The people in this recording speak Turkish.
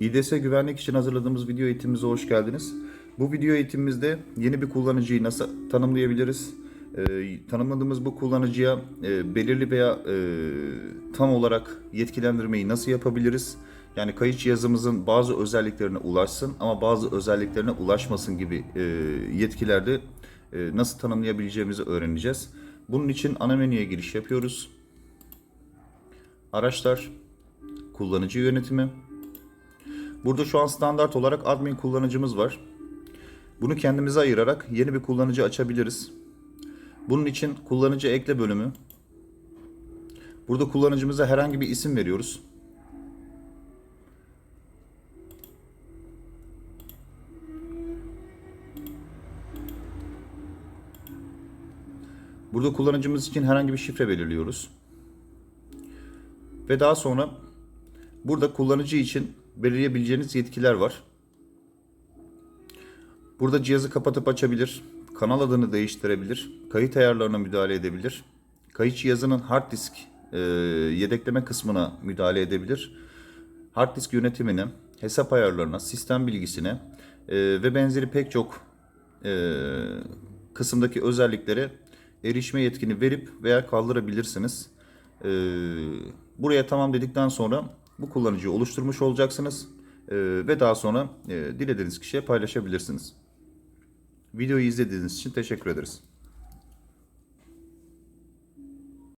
İDS güvenlik için hazırladığımız video eğitimimize hoş geldiniz. Bu video eğitimimizde yeni bir kullanıcıyı nasıl tanımlayabiliriz? Ee, tanımladığımız bu kullanıcıya e, belirli veya e, tam olarak yetkilendirmeyi nasıl yapabiliriz? Yani kayıt cihazımızın bazı özelliklerine ulaşsın ama bazı özelliklerine ulaşmasın gibi e, yetkilerde e, nasıl tanımlayabileceğimizi öğreneceğiz. Bunun için ana menüye giriş yapıyoruz. Araçlar, kullanıcı yönetimi, Burada şu an standart olarak admin kullanıcımız var. Bunu kendimize ayırarak yeni bir kullanıcı açabiliriz. Bunun için kullanıcı ekle bölümü. Burada kullanıcımıza herhangi bir isim veriyoruz. Burada kullanıcımız için herhangi bir şifre belirliyoruz. Ve daha sonra burada kullanıcı için belirleyebileceğiniz yetkiler var. Burada cihazı kapatıp açabilir, kanal adını değiştirebilir, kayıt ayarlarına müdahale edebilir, kayıt cihazının hard disk e, yedekleme kısmına müdahale edebilir, hard disk yönetimine, hesap ayarlarına, sistem bilgisine e, ve benzeri pek çok e, kısımdaki özelliklere erişme yetkini verip veya kaldırabilirsiniz. E, buraya tamam dedikten sonra bu kullanıcıyı oluşturmuş olacaksınız E, ve daha sonra e, dilediğiniz kişiye paylaşabilirsiniz. Videoyu izlediğiniz için teşekkür ederiz.